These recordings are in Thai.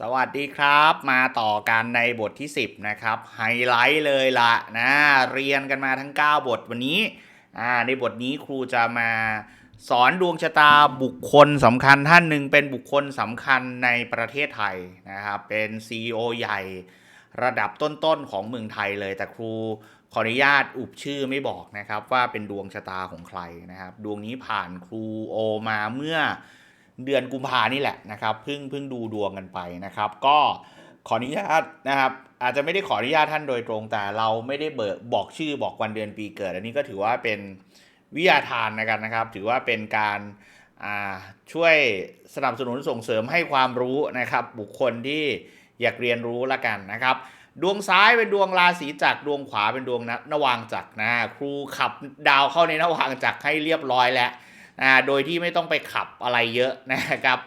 สวัสดีครับมาต่อกันในบทที่ 10 นะครับ ไฮไลท์เลยละนะเรียนกันมาทั้ง 9 บทวันนี้อ่าในบทนี้ครูจะมาสอนดวงชะตาบุคคลสำคัญท่านหนึ่งเป็นบุคคลสำคัญในประเทศไทยนะครับ เป็น CEO ใหญ่ระดับต้นๆ ของเมืองไทยเลย แต่ครูขออนุญาตอุบชื่อไม่บอกนะครับว่าเป็นดวงชะตาของใครนะครับ ดวงนี้ผ่านครูโอมาเมื่อ เดือนกุมภานี่แหละนะครับเพิ่งเพิ่งดูดวงกันไปนะครับ ก็ขออนุญาตนะครับ อาจจะไม่ได้ขออนุญาตท่านโดยตรง แต่เราไม่ได้เบิกบอกชื่อบอกวันเดือนปีเกิด อันนี้ก็ถือว่าเป็นวิทยาทานนะครับนะครับ ถือว่าเป็นการอ่าช่วยสนับสนุนส่งเสริมให้ความรู้นะครับ บุคคลที่อยากเรียนรู้ละกันนะครับ ดวงซ้ายเป็นดวงราศีจักรดวงขวาเป็นดวงนนวางจักรนะครูขับดาวเข้าในนวางจักรให้เรียบร้อยแล้ว นะโดยที่ไม่ต้องไปขับอะไรเยอะนะครับ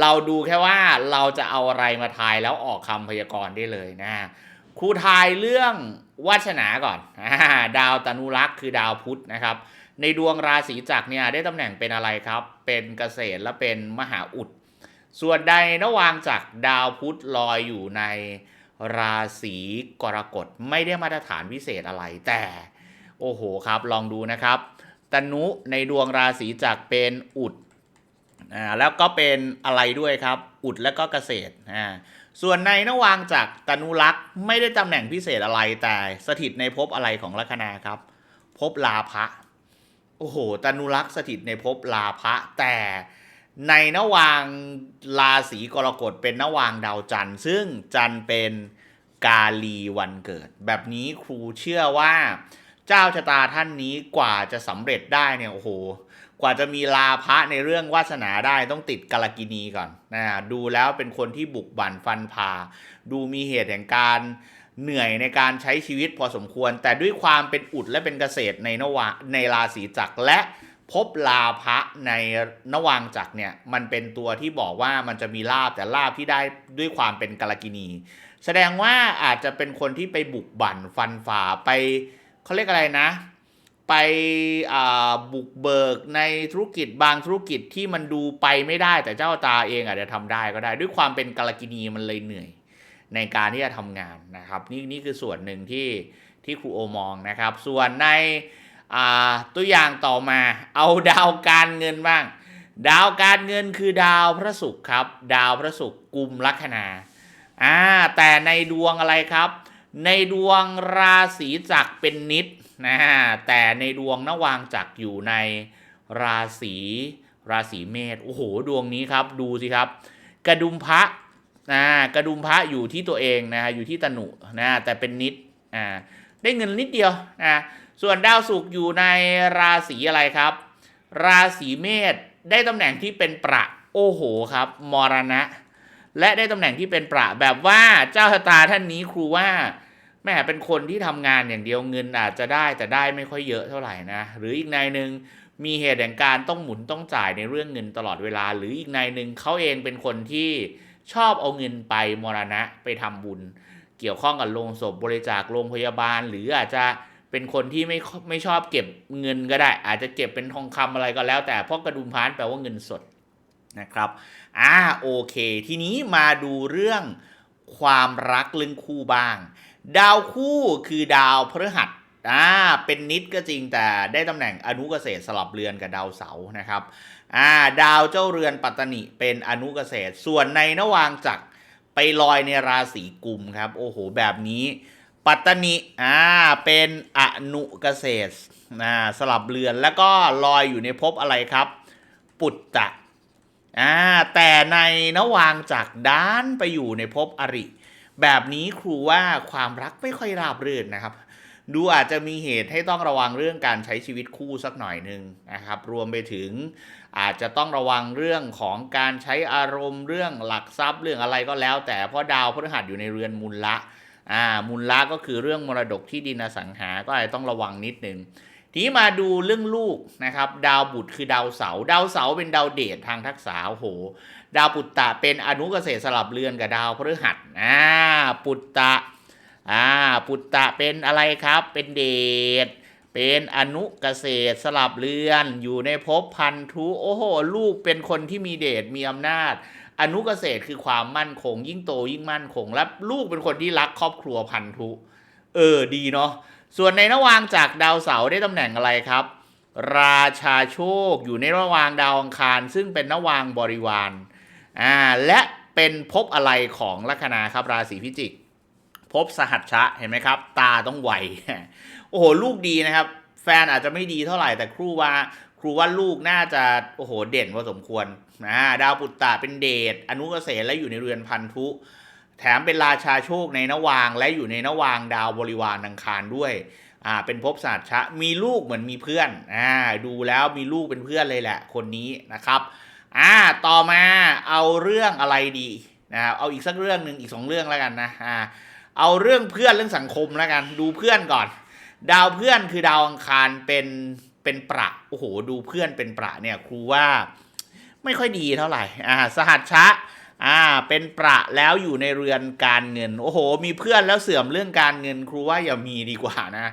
เราดูแค่ว่าเราจะเอาอะไรมาทายแล้วออกคำพยากรณ์ได้เลยนะครูทายเรื่องวาสนาก่อนอาดาวตนุรักษ์คือดาวพุธนะครับ ในดวงราศีจักรเนี่ยได้ตำแหน่งเป็นอะไรครับ เป็นเกษตรและเป็นมหาอุด ส่วนใดนวางจากรดาวพุธลอยอยู่ในราศีกรกฎไม่ได้มาตรฐานพิเศษอะไรแต่ โอ้โหครับ ลองดูนะครับ ตนุในดวงราศีจักเป็นอุดอ่าแล้วก็เป็นอะไรด้วยครับ อุดแล้วก็เกษตรอ่าส่วนในนวางจากตนุรักษ์ไม่ได้ตำแหน่งพิเศษอะไรแต่สถิตในภพอะไรของลัคนาครับภพลาภะโอ้โหตนุรักษ์สถิตในภพลาภะแต่ในนวางราศีกรกฎเป็นนวางดาวจันทร์ซึ่งจันทร์เป็นกาลีวันเกิด แบบนี้ครูเชื่อว่า เจ้าชะตาท่านนี้กว่าจะสำเร็จได้เนี่ยโอ้โหกว่าจะมีลาภะในเรื่องวาสนาได้ต้องติดกาลกินีก่อนนะดูแล้วเป็นคนที่บุกบั่นฟันผ่า ดูมีเหตุแห่งการเหนื่อยในการใช้ชีวิตพอสมควร แต่ด้วยความเป็นอุดและเป็นเกษตรในนวาในราศีจักรและพบลาภะในนวางจักรเนี่ยมันเป็นตัวที่บอกว่ามันจะมีลาบแต่ลาบที่ได้ด้วยความเป็นกาลกินี แสดงว่าอาจจะเป็นคนที่ไปบุกบั่นฟันฝ่าไป เขาเรียกอะไรนะ ไปบุกเบิกในธุรกิจบางธุรกิจที่มันดูไปไม่ได้ แต่เจ้าตาเองอาจจะทำได้ก็ได้ ด้วยความเป็นกาลกินีมันเลยเหนื่อย ในการที่จะทำงานนะครับ นี่นี่คือส่วนหนึ่งที่ที่ครูโอมองนะครับ ส่วนในตัวอย่างต่อมาเอาดาวการเงินบ้าง ดาวการเงินคือดาวพระศุกร์ครับ ดาวพระศุกร์กุมลัคนาอ่าแต่ในดวงอะไรครับ ในดวงราศีจักเป็นนิดนะแต่ในดวงนวางจักอยู่ในราศีราศีเมษโอ้โหดวงนี้ครับดูสิครับ กระดุมพระนะกระดุมพระอยู่ที่ตัวเองนะอยู่ที่ตนุนะแต่เป็นนิดอ่าได้เงินนิดเดียวนะส่วนดาวศุกร์อยู่ในราศีอะไรครับ ราศีเมษได้ตำแหน่งที่เป็นประโอ้โหครับ มรณะ และได้ตำแหน่งที่เป็นประแบบว่าเจ้าชะตาท่านนี้ครูว่าแม่เป็นคนที่ทำงานอย่างเดียวเงินอาจจะได้แต่ได้ไม่ค่อยเยอะเท่าไหร่นะ หรืออีกนายหนึ่งมีเหตุแห่งการต้องหมุนต้องจ่ายในเรื่องเงินตลอดเวลา หรืออีกนายหนึ่งเขาเองเป็นคนที่ชอบเอาเงินไปมรณะไปทำบุญ เกี่ยวข้องกับโรงศพบริจาคโรงพยาบาล หรืออาจจะเป็นคนที่ไม่ไม่ชอบเก็บเงินก็ได้ อาจจะเก็บเป็นทองคำอะไรก็แล้ว แต่เพราะกระดุมพานแปลว่าเงินสด นะครับอ่าโอเค ทีนี้มาดูเรื่องความรักเรื่องคู่บ้าง ดาวคู่คือดาวพฤหัสอ่าเป็นนิดก็จริงแต่ได้ตำแหน่งอนุเกษตรสลับเรือนกับดาวเสาร์นะครับอ่าดาวเจ้าเรือนปัตตนิเป็นอนุเกษตร ส่วนในนวางจักรไปลอยในราศีกุมครับ โอ้โห แบบนี้ปัตตนิอ่าเป็นอนุเกษตรนะสลับเรือนแล้วก็ลอยอยู่ในภพอะไรครับ ปุตตะ อ่าแต่ในนวางจักด้านไปอยู่ในภพอริ แบบนี้ครูว่าความรักไม่ค่อยราบรื่นนะครับ ดูอาจจะมีเหตุให้ต้องระวังเรื่องการใช้ชีวิตคู่สักหน่อยหนึ่งนะครับ รวมไปถึงอาจจะต้องระวังเรื่องของการใช้อารมณ์เรื่องหลักทรัพย์เรื่องอะไรก็แล้ว แต่เพราะดาวพฤหัสอยู่ในเรือนมูลละอ่ามูลละก็คือเรื่องมรดกที่ดินอสังหาก็อาจจะต้องระวังนิดนึง ทีนี้มาดูเรื่องลูกนะครับ ดาวบุตรคือดาวเสา ดาวเสาเป็นดาวเดชทางทักษะโห ดาวปุตตะเป็นอนุเกษตรสลับเรือนกับดาวพฤหัสอ่าปุตตะอ่าปุตตะเป็นอะไรครับ เป็นเดชเป็นอนุเกษตรสลับเรือน อยู่ในภพพันธุโอ้โหลูกเป็นคนที่มีเดชมีอำนาจ อนุเกษตรคือความมั่นคง ยิ่งโตยิ่งมั่นคง และลูกเป็นคนที่รักครอบครัวพันธุ เออดีเนาะ ส่วนในระหว่างจากดาวเสาร์ได้ตำแหน่งอะไรครับ ราชาโชคอยู่ในระหว่างดาวอังคาร ซึ่งเป็นระหว่างบริวารอ่าและเป็นภพอะไรของลัคนาครับราศีพิจิกภพสหัชชะเห็นไหมครับ ตาต้องไวโอ้โหลูกดีนะครับ แฟนอาจจะไม่ดีเท่าไหร่แต่ครูว่าครูว่าลูกน่าจะโอ้โหเด่นพอสมควรอ่าดาวปุตตะเป็นเดชอนุเกษตรและอยู่ในเรือนพันธุ แถมเป็นราชาโชคในนวางและอยู่ในนวางดาวบริวารอังคารด้วยอ่าเป็นภพศาสตร์ชะมีลูกเหมือนมีเพื่อนอ่าดูแล้วมีลูกเป็นเพื่อนเลยแหละ คนนี้นะครับอ่าต่อมาเอาเรื่องอะไรดีนะครับเอาอีกสักเรื่องหนึ่งอีกสองเรื่องแล้วกันนะอ่าเอาเรื่องเพื่อนเรื่องสังคมแล้วกัน ดูเพื่อนก่อน ดาวเพื่อนคือดาวอังคารเป็นเป็นประโอ้โห ดูเพื่อนเป็นประเนี่ยครูว่าไม่ค่อยดีเท่าไหร่อ่าสหัชชะ อ่า เป็นประแล้วอยู่ในเรือนการเงิน โอ้โห มีเพื่อนแล้วเสื่อมเรื่องการเงินครูว่าอย่ามีดีกว่านะ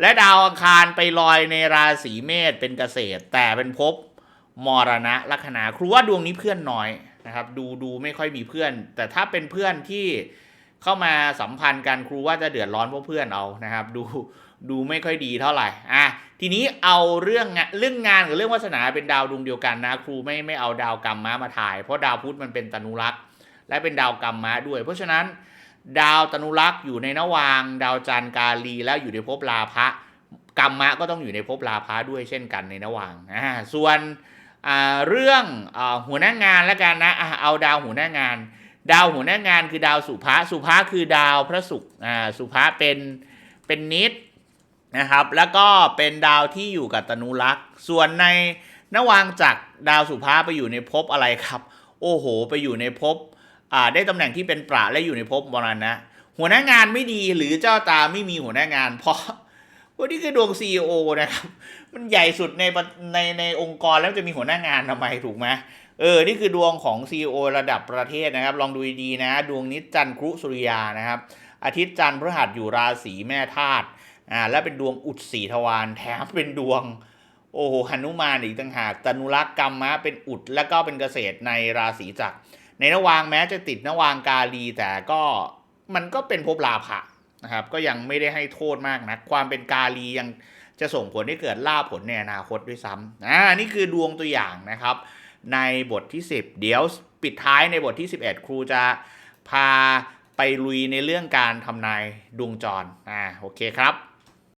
และดาวอังคารไปลอยในราศีเมษเป็นเกษตร แต่เป็นภพมรณะลัคนาครูว่าดวงนี้เพื่อนน้อยนะครับ ดูดูไม่ค่อยมีเพื่อน แต่ถ้าเป็นเพื่อนที่เข้ามาสัมพันธ์กันครูว่าจะเดือดร้อนเพราะเพื่อนเอานะครับ ดู ดูไม่ค่อยดีเท่าไหร่อะทีนี้เอาเรื่องงานเรื่องงานกับเรื่องวาสนาเป็นดาวดวงเดียวกันนะ ครูไม่ไม่เอาดาวกรรมม้ามาถ่าย เพราะดาวพุธมันเป็นตนุรักษ์และเป็นดาวกรรมม้าด้วย เพราะฉะนั้น ดาวตนุรักษ์อยู่ในนวาง ดาวจันทร์กาลีแล้วอยู่ในภพลาภะกรรมะก็ต้องอยู่ในภพลาภะด้วยเช่นกันในนวางอ่าส่วนอ่าเรื่องอหัวหน้างานแล้วกันนะเอาดาวหัวหน้างาน ดาวหัวหน้างานคือดาวสุภะสุภะคือดาวพระศุกร์อ่าสุภะเป็นเป็นนิด นะครับ แล้วก็เป็นดาวที่อยู่กับตนุรักษ์ ส่วนในนวางจากดาวสุภะไปอยู่ในภพอะไรครับ โอ้โห ไปอยู่ในภพอ่าได้ตำแหน่งที่เป็นประและอยู่ในภพมรณะ หัวหน้างานไม่ดีหรือเจ้าตาไม่มีหัวหน้างาน เพราะว่านี่คือดวง CEO นะครับ มันใหญ่สุดในในในองค์กรแล้วจะมีหัวหน้างานทำไมถูกไหมเออ นี่คือดวงของ CEO ระดับประเทศนะครับ ลองดูดีนะ ดวงนี้จันทร์ครุสุริยานะครับ อาทิตย์จันทร์พฤหัสอยู่ราศีแม่ธาตุ อ่าและเป็นดวงอุดสีทวารแถมเป็นดวงโอ้โหหนุมานอีกต่างหากตนุรักษ์กรรมะเป็นอุดแล้วก็เป็นเกษตรในราศีจักร ในนวางแม้จะติดนวางกาลีแต่ก็มันก็เป็นภพลาภะนะครับ ก็ยังไม่ได้ให้โทษมากนะความเป็นกาลียังจะส่งผลให้เกิดลาภผลในอนาคตด้วยซ้ำอ่านี่คือดวงตัวอย่างนะครับ ในบทที่ 10 เดี๋ยวปิดท้ายในบทที่ 11 ครูจะพาไปลุยในเรื่องการทำนายดวงจรอ่าโอเคครับ